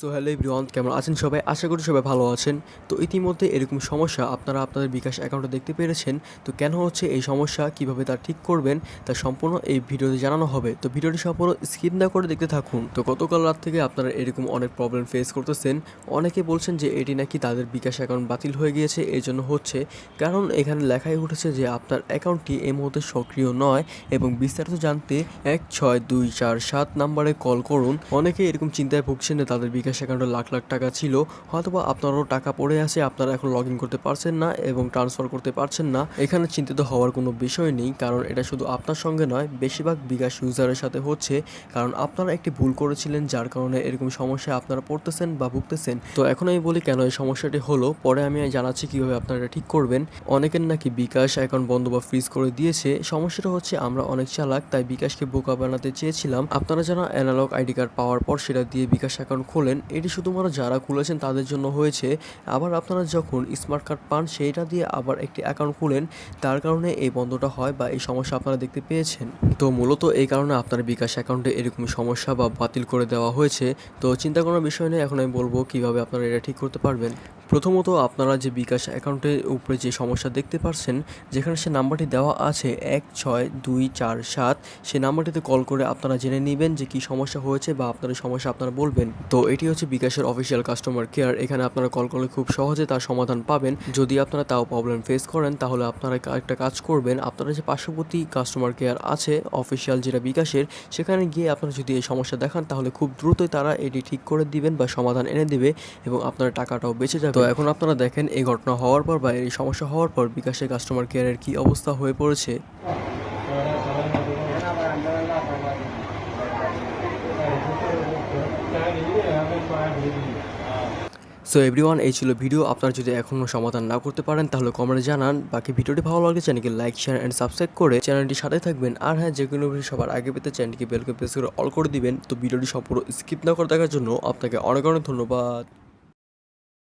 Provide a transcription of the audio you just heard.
So hello everyone কেমন আছেন সবাই? আশা করি সবাই ভালো আছেন। তো ইতিমধ্যে এরকম সমস্যা আপনারা আপনাদের বিকাশ অ্যাকাউন্টে দেখতে পেরেছেন। তো কেন হচ্ছে এই সমস্যা? কীভাবে তা ঠিক করবেন? তা সম্পূর্ণ এই ভিডিওতে জানানো হবে। তো ভিডিওটি সম্পূর্ণ স্কিপ না করে দেখতে থাকুন। তো গতকাল রাত থেকে আপনারা এরকম অনেক প্রবলেম ফেস করতেছেন। অনেকে বলছেন যে এটি নাকি তাদের বিকাশ অ্যাকাউন্ট বাতিল হয়ে গিয়েছে এই জন্য হচ্ছে। কারণ এখানে লেখাই উঠেছে যে আপনার অ্যাকাউন্টটি এই মুহূর্তে সক্রিয় নয় এবং বিস্তারিত জানতে এক ছয় দুই চার সাত নাম্বারে কল করুন। অনেকে এরকম চিন্তায় ভুগছেন তাদের বিকাশ অ্যাকাউন্টে লাখ লাখ টাকা ছিল, হয়তোবা আপনারও টাকা পড়ে আছে, আপনারা এখন লগ করতে পারছেন না এবং ট্রান্সফার করতে পারছেন না। এখানে চিন্তিত হওয়ার কোনো বিষয় নেই, কারণ এটা শুধু আপনার সঙ্গে নয়, বেশিরভাগ বিকাশ ইউজারের সাথে হচ্ছে, কারণ আপনারা একটি ভুল করেছিলেন, যার কারণে এরকম সমস্যায় আপনারা পড়তেছেন বা ভুগতেছেন। তো এখন আমি বলি কেন এই সমস্যাটি হলো, পরে আমি জানাচ্ছি কীভাবে আপনারা এটা ঠিক করবেন। অনেকের নাকি বিকাশ অ্যাকাউন্ট বন্ধ বা ফ্রিজ করে দিয়েছে, সমস্যাটা হচ্ছে আমরা অনেক চালাক, তাই বিকাশকে বোকা বানাতে চেয়েছিলাম। আপনারা যারা অ্যানালগ আইডি কার্ড পাওয়ার পর সেটা দিয়ে বিকাশ অ্যাকাউন্ট খোলেন এটি শুধুমাত্র যারা খুলেছেন তাদের জন্য হয়েছে। আবার আপনারা যখন স্মার্ট কার্ড পান, সেইটা দিয়ে আবার একটি অ্যাকাউন্ট খুলেন, তার কারণে এই বন্ধটা হয় বা এই সমস্যা আপনারা দেখতে পেয়েছেন। তো মূলত এই কারণে আপনার বিকাশ অ্যাকাউন্টে এরকম সমস্যা বা বাতিল করে দেওয়া হয়েছে। তো চিন্তা করার বিষয় নেই, এখন আমি বলব কীভাবে আপনারা এটা ঠিক করতে পারবেন। প্রথমত আপনারা যে বিকাশ অ্যাকাউন্টের উপরে যে সমস্যা দেখতে পাচ্ছেন যেখানে সে নাম্বারটি দেওয়া আছে এক ছয় দুই চার সাত সেই নাম্বারটিতে কল করে আপনারা জেনে নেবেন যে কি সমস্যা হয়েছে বা আপনার সমস্যা আপনারা বলবেন। তো এটি হচ্ছে বিকাশের অফিসিয়াল কাস্টমার কেয়ার এখানে আপনারা কল করলে খুব সহজে তার সমাধান পাবেন। যদি আপনারা তাও প্রবলেম ফেস করেন, তাহলে আপনারা একটা কাজ করবেন। আপনারা যে পার্শ্ববর্তী কাস্টমার কেয়ার আছে অফিসিয়াল যেটা বিকাশের, সেখানে গিয়ে আপনারা যদি এই সমস্যা দেখান, তাহলে খুব দ্রুতই তারা এটি ঠিক করে দিবেন বা সমাধান এনে দেবে এবং আপনার টাকাটাও বেঁচে যাবে। তো এখন আপনারা দেখেন, এই ঘটনা হওয়ার পর বা এই সমস্যা হওয়ার পর বিকাশের কাস্টমার কেয়ারের কি অবস্থা হয়ে পড়েছে। সো এভরিওয়ান এই ছিল ভিডিও আপনার যদি এখনও সমাধান না করতে পারেন, তাহলে কমেন্টে জানান। বাকি ভিডিওটি ভালো লাগলে চ্যানেলকে লাইক শেয়ার অ্যান্ড সাবস্ক্রাইব করে চ্যানেলটি সাথে থাকবেন। আর হ্যাঁ যে কোনো ভিডিও সবার আগে পেতে চ্যানেলকে বেলকে প্রেস করে অল করে দিবেন। তো ভিডিওটি সম্পূর্ণ স্কিপ না করে দেখার জন্য আপনাকে অনেক অনেক ধন্যবাদ।